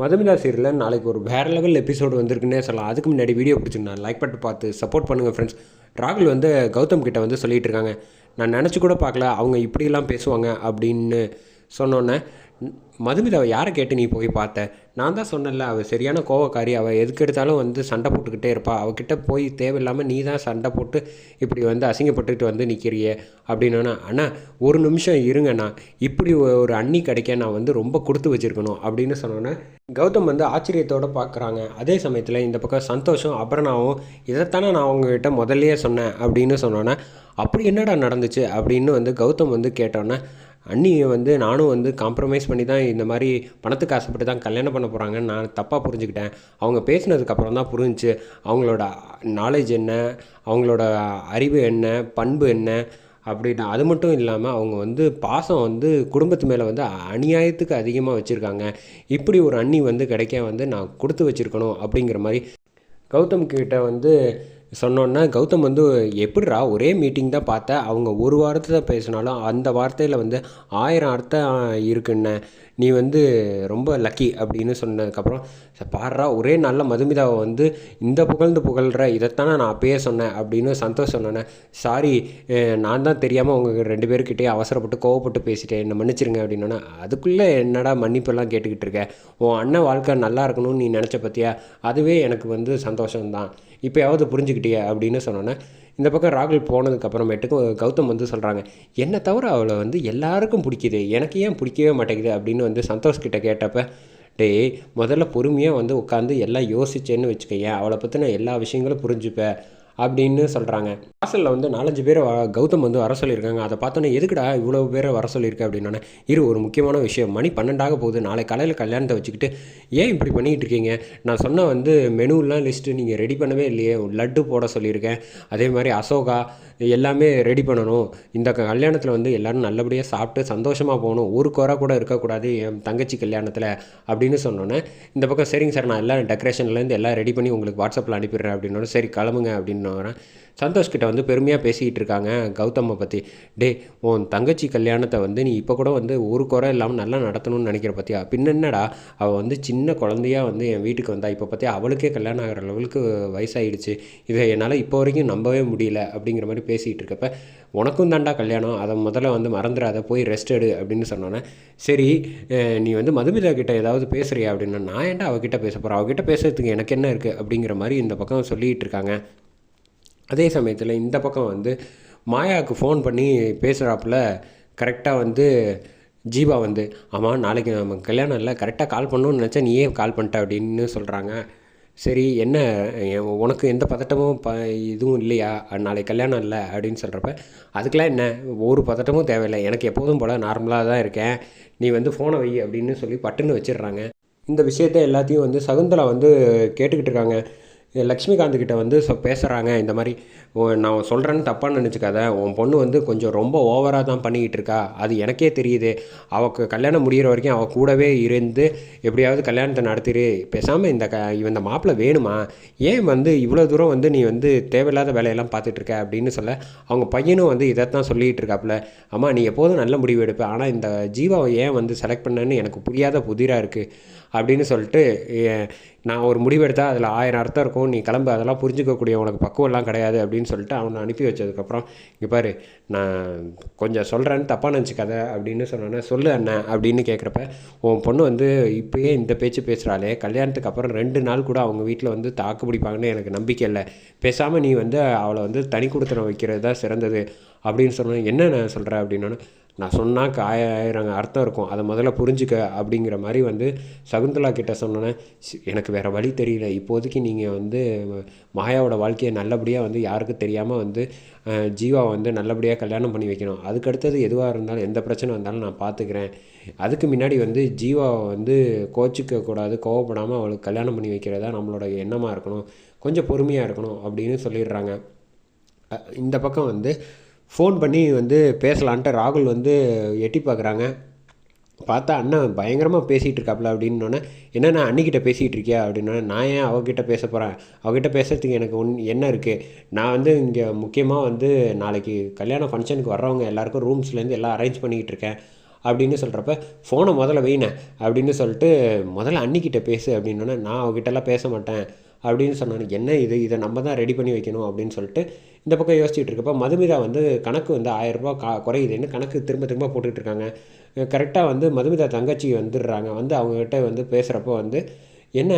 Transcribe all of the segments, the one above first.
மதுமிதா சீரியலில் நாளைக்கு ஒரு வேறு லெவல் எபிசோடு வந்திருக்குன்னே சொல்லலாம். அதுக்கு முன்னாடி வீடியோ பிடிச்சிருந்தா லைக் பட்டு பார்த்து சப்போர்ட் பண்ணுங்கள் ஃப்ரெண்ட்ஸ் ராகுல் வந்து கௌதம் கிட்ட வந்து சொல்லிகிட்டு இருக்காங்க. நான் நினச்சி கூட பார்க்கல. அவங்க இப்படிலாம் பேசுவாங்க அப்படின்னு சொன்னோன்னே மதுமிதாவை யாரை கேட்டு நீ போய் பார்த்த? நான் தான் சொன்னேன்ல அவள் சரியான கோவக்காரி அவள் எதுக்கு எடுத்தாலும் வந்து சண்டை போட்டுக்கிட்டே இருப்பாள் அவகிட்ட போய் தேவையில்லாமல் நீ தான் சண்டை போட்டு இப்படி வந்து அசிங்கப்பட்டுட்டு வந்து நிற்கிறியே அப்படின்னா அண்ணா ஒரு நிமிஷம் இருங்கண்ணா இப்படி ஒரு அண்ணி கிடைக்க நான் வந்து ரொம்ப கொடுத்து வச்சுருக்கணும். அப்படின்னு சொன்னோன்னே கௌதம் வந்து ஆச்சரியத்தோடு பார்க்குறாங்க அதே சமயத்தில் இந்த பக்கம் சந்தோஷம் அபர்ணாவும் இதைத்தானே நான் அவங்ககிட்ட முதல்லையே சொன்னேன். அப்படின்னு சொன்னோன்னே அப்படி என்னடா நடந்துச்சு? அப்படின்னு வந்து கௌதம் வந்து கேட்டோன்னே அண்ணியை வந்து நானும் வந்து காம்ப்ரமைஸ் பண்ணி தான் இந்த மாதிரி பணத்துக்கு ஆசைப்பட்டு தான் கல்யாணம் பண்ண போகிறாங்கன்னு நான் தப்பாக புரிஞ்சுக்கிட்டேன். அவங்க பேசினதுக்கப்புறம் தான் புரிஞ்சுச்சு அவங்களோட நாலேஜ் என்ன அவங்களோட அறிவு என்ன பண்பு என்ன அப்படின்னு அது மட்டும் இல்லாமல் அவங்க வந்து பாசம் வந்து குடும்பத்து மேலே வந்து அநியாயத்துக்கு அதிகமாக வச்சுருக்காங்க. இப்படி ஒரு அண்ணி வந்து கிடைக்க வந்து நான் கொடுத்து வச்சுருக்கணும் அப்படிங்கிற மாதிரி கௌதம் கிட்ட வந்து சொன்னோன்னா கௌதம் வந்து எப்படிரா ஒரே மீட்டிங் தான் பார்த்தேன் அவங்க ஒரு வாரத்தை பேசினாலும் அந்த வார்த்தையில் வந்து ஆயிரம் அர்த்தம் இருக்குன்னு. நீ வந்து ரொம்ப லக்கி அப்படின்னு சொன்னதுக்கப்புறம் பாடுறா ஒரே நல்ல மதுமிதாவை வந்து இந்த புகழ்ந்து புகழ்கிற இதைத்தானே நான் அப்பயே சொன்னேன் அப்படின்னு சந்தோஷ் சொன்னேன் சாரி நான் தான் தெரியாமல் உங்கள் ரெண்டு பேர்கிட்டயே அவசரப்பட்டு கோவப்பட்டு பேசிட்டேன் என்னை மன்னிச்சிருங்க அப்படின்னா அதுக்குள்ளே என்னடா மன்னிப்பெல்லாம் கேட்டுக்கிட்டு இருக்க? உன் அண்ணன் வாழ்க்கை நல்லா இருக்கணும்னு நீ நினச்ச பற்றியா அதுவே எனக்கு வந்து சந்தோஷம்தான். இப்போயாவது புரிஞ்சுக்கிட்டிய? அப்படின்னு சொன்னோன்னே இந்த பக்கம் ராகுல் போனதுக்கப்புறமேட்டுக்கு கௌதம் வந்து சொல்கிறாங்க என்னை தவிர அவளை வந்து எல்லாருக்கும் பிடிக்குது எனக்கு ஏன் பிடிக்கவே மாட்டேங்குது? அப்படின்னு வந்து சந்தோஷ் கிட்ட கேட்டப்ப டேய் முதல்ல பொறுமையாக வந்து உட்காந்து எல்லாம் யோசிச்சேன்னு வச்சுக்கோயேன் அவளை பற்றின எல்லா விஷயங்களும் புரிஞ்சுப்பேன் அப்படின்னு சொல்கிறாங்க வாசலில் வந்து நாலஞ்சு பேர் கௌதம் வந்து வர சொல்லியிருக்காங்க. அதை பார்த்தோன்னே எதுக்குடா இவ்வளோ பேரை வர சொல்லியிருக்க அப்படின்னா இரு ஒரு முக்கியமான விஷயம். மணி பன்னெண்டாக போகுது. நாளை காலையில் கல்யாணத்தை வச்சுக்கிட்டு ஏன் இப்படி பண்ணிகிட்டு இருக்கீங்க? நான் சொன்ன வந்து மெனுலாம் லிஸ்ட்டு நீங்கள் ரெடி பண்ணவே இல்லையே. லட்டு போட சொல்லியிருக்கேன். அதே மாதிரி அசோகா எல்லாமே ரெடி பண்ணணும். இந்த கல்யாணத்தில் வந்து எல்லோரும் நல்லபடியாக சாப்பிட்டு சந்தோஷமாக போகணும். ஒரு குறை கூட இருக்கக்கூடாது என் தங்கச்சி கல்யாணத்தில் அப்படின்னு சொன்னோன்னே இந்த பக்கம் சரிங்க சார் நான் எல்லாம் டெக்கரேஷன்லேருந்து எல்லாம் ரெடி பண்ணி உங்களுக்கு வாட்ஸ்அப்பில் அனுப்பிடுறேன் அப்படின்னோட சரி கிளம்புங்க அப்படின்னு சந்தோஷ்கிட்ட சந்தோஷ் கிட்ட வந்து பெருமையாக பேசிக்கிட்டு இருக்காங்க கௌதமை பற்றி டே உன் தங்கச்சி கல்யாணத்தை வந்து நீ இப்போ கூட வந்து ஒரு குறை இல்லாமல் நல்லா நடத்தணும்னு நினைக்கிற பற்றியா பின்னடா அவள் வந்து சின்ன குழந்தையா வந்து என் வீட்டுக்கு வந்தா. இப்போ பற்றி அவளுக்கே கல்யாணம் ஆகிற லெவலுக்கு வயசாகிடுச்சு இதை என்னால் இப்போ வரைக்கும் நம்பவே முடியல அப்படிங்கிற மாதிரி பேசிகிட்டு இருக்கப்ப உனக்கும் தாண்டா கல்யாணம். அதை முதல்ல வந்து மறந்துடாத. போய் ரெஸ்ட் எடு அப்படின்னு சொன்னோன்னே சரி நீ வந்து மதுமிதா கிட்ட ஏதாவது பேசுகிறியா அப்படின்னா நான் ஏன்டா அவகிட்ட பேச போகிறேன் அவகிட்ட பேசுறதுக்கு எனக்கு என்ன இருக்குது அப்படிங்கிற மாதிரி இந்த பக்கம் சொல்லிகிட்டு இருக்காங்க. அதே சமயத்தில் இந்த பக்கம் வந்து மாயாவுக்கு ஃபோன் பண்ணி பேசுகிறாப்புல கரெக்டாக வந்து ஜீவா வந்து ஆமாம் நாளைக்கு நம்ம கல்யாணம் இல்லை கரெக்டாக கால் பண்ணணும்னு நினச்சா நீயே கால் பண்ணிட்ட அப்படின்னு சொல்கிறாங்க சரி என்ன உனக்கு எந்த பதட்டமும் ப இதுவும் இல்லையா? நாளைக்கு கல்யாணம் இல்லை அப்படின்னு சொல்கிறப்ப அதுக்கெலாம் என்ன? ஒரு பதட்டமும் தேவையில்லை. எனக்கு எப்போதும் போல் நார்மலாக தான் இருக்கேன். நீ வந்து ஃபோனை வை அப்படின்னு சொல்லி பட்டுன்னு வச்சிடுறாங்க. இந்த விஷயத்த எல்லாத்தையும் வந்து சகுந்தலா வந்து கேட்டுக்கிட்டு இருக்காங்க. லக்ஷ்மிகாந்த் கிட்ட வந்து பேசுகிறாங்க இந்த மாதிரி நான் சொல்கிறேன்னு தப்பாக நினச்சிக்காத உன் பொண்ணு வந்து கொஞ்சம் ரொம்ப ஓவராக தான் பண்ணிக்கிட்டு இருக்கா அது எனக்கே தெரியுது அவக்கு கல்யாணம் முடிகிற வரைக்கும் அவள் கூடவே இருந்து எப்படியாவது கல்யாணத்தை நடத்திடு பேசாமல் இந்த க இந்த மாப்பிள்ளை வேணுமா ஏன் வந்து இவ்வளோ தூரம் வந்து நீ வந்து தேவையில்லாத வேலையெல்லாம் பார்த்துட்ருக்க அப்படின்னு சொல்ல அவங்க பையனும் வந்து இதைத்தான் சொல்லிகிட்டு இருக்காப்புல அம்மா நீ எப்போதும் நல்ல முடிவு எடுப்ப ஆனால் இந்த ஜீவாவை ஏன் வந்து செலக்ட் பண்ணேன்னு எனக்கு புரியாத புதிராக இருக்குது அப்படின்னு சொல்லிட்டு நான் ஒரு முடிவெடுத்தால் அதில் ஆயிரம் அர்த்தம் இருக்கும் நீ கிளம்பு அதெல்லாம் புரிஞ்சிக்கக்கூடிய உனக்கு பக்குவம்லாம் கிடையாது அப்படின்னு சொல்லிட்டு அவனை அனுப்பி வச்சதுக்கப்புறம் இங்கே பாரு நான் கொஞ்சம் சொல்கிறேன்னு தப்பாக நினச்சிக்காத அப்படின்னு சொன்னோன்னே சொல்லு அண்ணன் அப்படின்னு கேட்குறப்ப உன் பொண்ணு வந்து இப்போயே இந்த பேச்சு பேசுகிறாளே கல்யாணத்துக்கு அப்புறம் ரெண்டு நாள் கூட அவங்க வீட்டில் வந்து தாக்கு பிடிப்பாங்கன்னு எனக்கு நம்பிக்கை இல்லை. பேசாமல் நீ வந்து அவளை வந்து தனி கொடுத்தனம் வைக்கிறது தான் சிறந்தது அப்படின்னு சொன்னேன் என்ன நான் சொல்கிறேன் அப்படின்னோன்னு நான் சொன்னால் ஆயிரம் அர்த்தம் இருக்கும். அதை முதல்ல புரிஞ்சுக்க அப்படிங்கிற மாதிரி வந்து சகுந்தலா கிட்ட சொன்னோன்னே எனக்கு வேறு வழி தெரியல. இப்போதைக்கு நீங்கள் வந்து மாயாவோட வாழ்க்கையை நல்லபடியாக வந்து யாருக்கும் தெரியாமல் வந்து ஜீவா வந்து நல்லபடியாக கல்யாணம் பண்ணி வைக்கணும். அதுக்கடுத்தது எதுவாக இருந்தாலும் எந்த பிரச்சனை வந்தாலும் நான் பார்த்துக்கிறேன் அதுக்கு முன்னாடி வந்து ஜீவாவை வந்து கோச்சிக்க கூடாது கோவப்படாமல் அவளுக்கு கல்யாணம் பண்ணி வைக்கிறதா நம்மளோட எண்ணமாக இருக்கணும். கொஞ்சம் பொறுமையாக இருக்கணும் அப்படின்னு சொல்லிடுறாங்க. இந்த பக்கம் வந்து ஃபோன் பண்ணி வந்து பேசலான்ட்டு ராகுல் வந்து எட்டி பார்க்குறாங்க பார்த்தா அண்ணன் பயங்கரமாக பேசிகிட்டு இருக்காப்புல அப்படின்னோடனே என்ன நான் அன்னிக்கிட்ட பேசிகிட்டு இருக்கியா? அப்படின்னோடனே நான் ஏன் அவகிட்ட பேச போகிறேன் அவகிட்ட பேசுறதுக்கு எனக்கு ஒன் என்ன இருக்குது நான் வந்து இங்கே முக்கியமாக வந்து நாளைக்கு கல்யாண ஃபங்க்ஷனுக்கு வர்றவங்க எல்லாருக்கும் ரூம்ஸ்லேருந்து எல்லாம் அரேஞ்ச் பண்ணிக்கிட்டு இருக்கேன் அப்படின்னு சொல்கிறப்ப ஃபோனை முதல்ல வைனேன் அப்படின்னு சொல்லிட்டு முதல்ல அன்னிக்கிட்ட பேசு அப்படின்னோடனே நான் அவகிட்டலாம் பேச மாட்டேன் அப்படின்னு சொன்னாங்க என்ன இது? இதை நம்ம தான் ரெடி பண்ணி வைக்கணும் அப்படின்னு சொல்லிட்டு இந்த பக்கம் யோசிச்சுட்டு இருக்கப்போ மதுமிதா வந்து கணக்கு வந்து ஆயிரரூபா கா குறையுதுன்னு கணக்கு திரும்ப திரும்ப போட்டுட்டு இருக்காங்க. கரெக்டாக வந்து மதுமிதா தங்கச்சி வந்துடுறாங்க. வந்து அவங்ககிட்ட வந்து பேசுகிறப்போ வந்து என்ன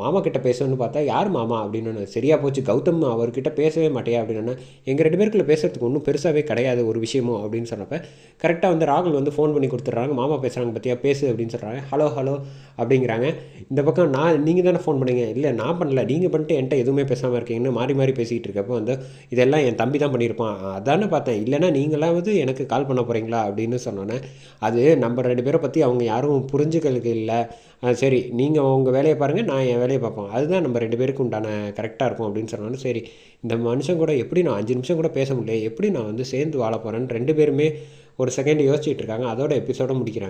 மாமா கிட்ட பேசணும்னு பார்த்தா யார் மாமா? அப்படின்னு சரியாக போச்சு கௌதம் அவர்கிட்ட பேசவே மாட்டேயா? அப்படின்னு எங்கள் ரெண்டு பேருக்குள்ள பேசுறதுக்கு ஒன்றும் பெருசாகவே கிடையாது ஒரு விஷயமும் அப்படின்னு சொன்னப்ப கரெக்டாக வந்து ராகுல் வந்து ஃபோன் பண்ணி கொடுத்துட்றாங்க மாமா பேசுகிறாங்க பற்றியா பேசு அப்படின்னு சொல்கிறாங்க ஹலோ ஹலோ அப்படிங்கிறாங்க. இந்த பக்கம் நான் நீங்கள் தானே ஃபோன் பண்ணீங்க? இல்லை நான் பண்ணல. நீங்கள் பண்ணிட்டு என்கிட்ட எதுவுமே பேசாமல் இருக்கீங்கன்னு மாறி மாறி பேசிக்கிட்டு இருக்கப்போ வந்து இதெல்லாம் என் தம்பி தான் பண்ணியிருப்பான். அதானே பார்த்தேன். இல்லைனா நீங்களாவது எனக்கு கால் பண்ண போகிறீங்களா அப்படின்னு சொன்னோன்னே அது நம்ம ரெண்டு பேரை பற்றி அவங்க யாரும் புரிஞ்சுக்கிறதுக்கு இல்லை. சரி நீங்கள் உங்கள் வேலையை பாருங்கள் நான் என் வேலையை பார்ப்போம் அதுதான் நம்ம ரெண்டு பேருக்கு உண்டான கரெக்டாக இருக்கும் அப்படின்னு சொன்னாலும் சரி இந்த மனுஷன் கூட எப்படி நான் அஞ்சு நிமிஷம் கூட பேச முடியல எப்படி நான் வந்து சேர்ந்து வாழ போகிறேன்னு ரெண்டு பேருமே ஒரு செகண்ட் யோசிச்சுட்டு இருக்காங்க அதோட எபிசோட முடிக்கிறாங்க.